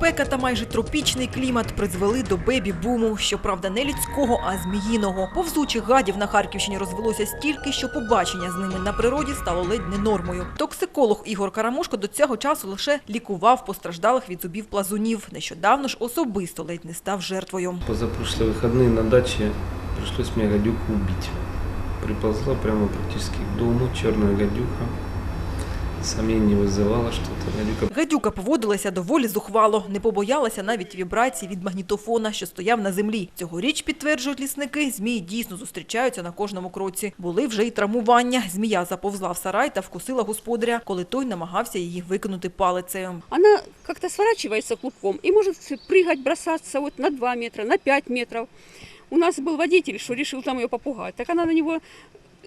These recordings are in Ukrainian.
спека та майже тропічний клімат призвели до бебі-буму. Щоправда, не людського, а зміїного. Повзучих гадів на Харківщині розвелося стільки, що побачення з ними на природі стало ледь не нормою. Токсиколог Ігор Карамушко до цього часу лише лікував постраждалих від зубів плазунів. Нещодавно ж особисто ледь не став жертвою. Позапрошлые выходные на даче пришлось мне гадюку убить. Приползла прямо практически к дому, черная гадюка. Сомнений не вызывала, что это гадюка. Гадюка поводилася доволі зухвало, не побоялася навіть вібрацій від магнітофона, що стояв на землі. Цьогоріч, підтверджують лісники, змії дійсно зустрічаються на кожному кроці. Були вже й травмування. Змія заповзла в сарай та вкусила господаря, коли той намагався її викинути палицею. она как-то сворачивается клубком и может прыгать, бросаться вот на 2 метра, на 5 метров. У нас был водитель, что решил там ее попугать. Так она на него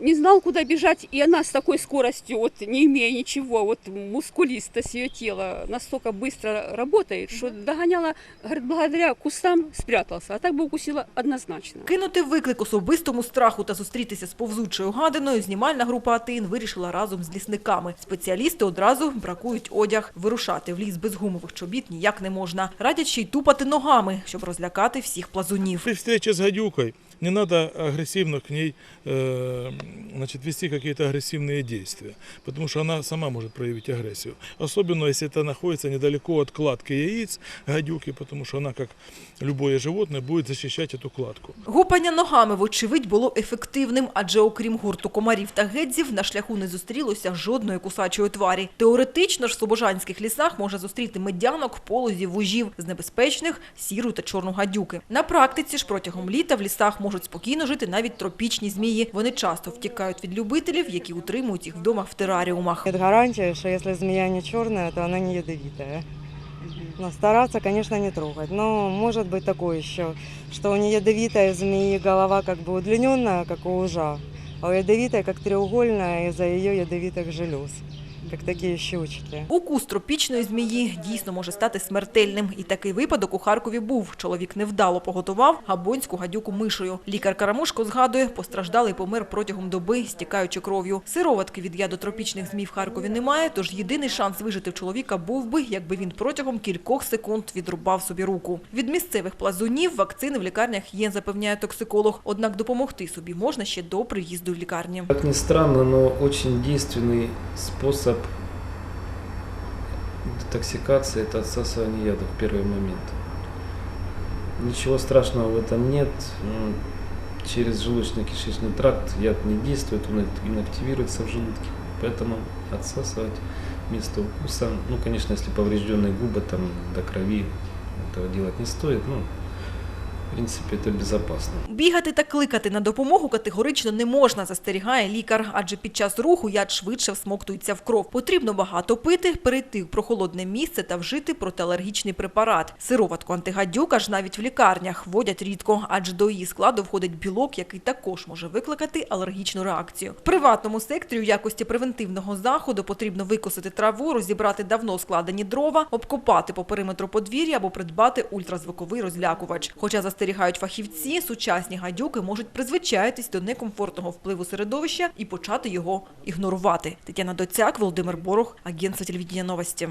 не знал, куда бежать, и она с такой скоростью, вот не имея ничего, вот мускулистость ее тела настолько быстро работает, что догоняла, говорит, благодаря кустам спрятался, а так бы укусила однозначно. Кинути виклик особистому страху та зустрітися з повзучою гадиною знімальна група АТИН вирішила разом з лісниками. Спеціалісти одразу бракують одяг. Вирушати в ліс без гумових чобіт ніяк не можна. Радять ще й тупати ногами, щоб розлякати всіх плазунів. При встрече с гадюкой не надо агрессивно к ней э, значит, вести какие-то агрессивные действия, потому что она сама может проявить агрессию. Особенно, если это находится недалеко от кладки яиц гадюки, потому что она, как любое животное, будет защищать эту кладку. Гупання ногами, вочевидь, було ефективним, адже окрім гурту комарів та гедзів, на шляху не зустрілося жодної кусачої тварі. Теоретично ж в слобожанських лісах можна зустріти медянок, полозів, вужів, з небезпечних – сіру та чорну гадюки. На практиці ж протягом літа в лісах можуть спокійно жити навіть тропічні змії. Вони часто втікають від любителів, які утримують їх вдома в тераріумах. Нет гарантии, что если змея не черная, то она не ядовитая. Но стараться, конечно, не трогать. Но может быть такое еще, что у неядовитой змеи голова как бы удлиненная, как у ужа, а у ядовитой как треугольная из-за ее ядовитых желез, как такие щучки. Укус тропічної змії дійсно може стати смертельним. І такий випадок у Харкові був. Чоловік невдало поготував габонську гадюку мишею. Лікар Карамушко згадує, постраждалий помер протягом доби, стікаючи кров'ю. Сироватки від яду тропічних змій в Харкові немає, тож єдиний шанс вижити в чоловіка був би, якби він протягом кількох секунд відрубав собі руку. Від місцевих плазунів вакцини в лікарнях є, запевняє токсиколог. Однак допомогти собі можна ще до приїзду в лікарні. Как ни странно, но очень действенный способ детоксикации – это отсасывание яда в первый момент. Ничего страшного в этом нет. Через желудочно-кишечный тракт яд не действует, он инактивируется в желудке. Поэтому отсасывать вместо укуса, ну, конечно, если поврежденные губы там до крови, этого делать не стоит. Ну, в принципе, это безопасно. Бігати та кликати на допомогу категорично не можна, застерігає лікар, адже під час руху яд швидше всмоктується в кров. Потрібно багато пити, перейти в прохолодне місце та вжити протиалергічний препарат. Сироватку антигадюка ж навіть в лікарнях вводять рідко, адже до її складу входить білок, який також може викликати алергічну реакцію. В приватному секторі у якості превентивного заходу потрібно викосити траву, розібрати давно складені дрова, обкопати по периметру подвір'я або придбати ультразвуковий розлякувач. Хоча застерігають фахівці, сучасні гадюки можуть призвичаїтись до некомфортного впливу середовища і почати його ігнорувати. Тетяна Доцяк, Володимир Борох, агентство телевідення новості.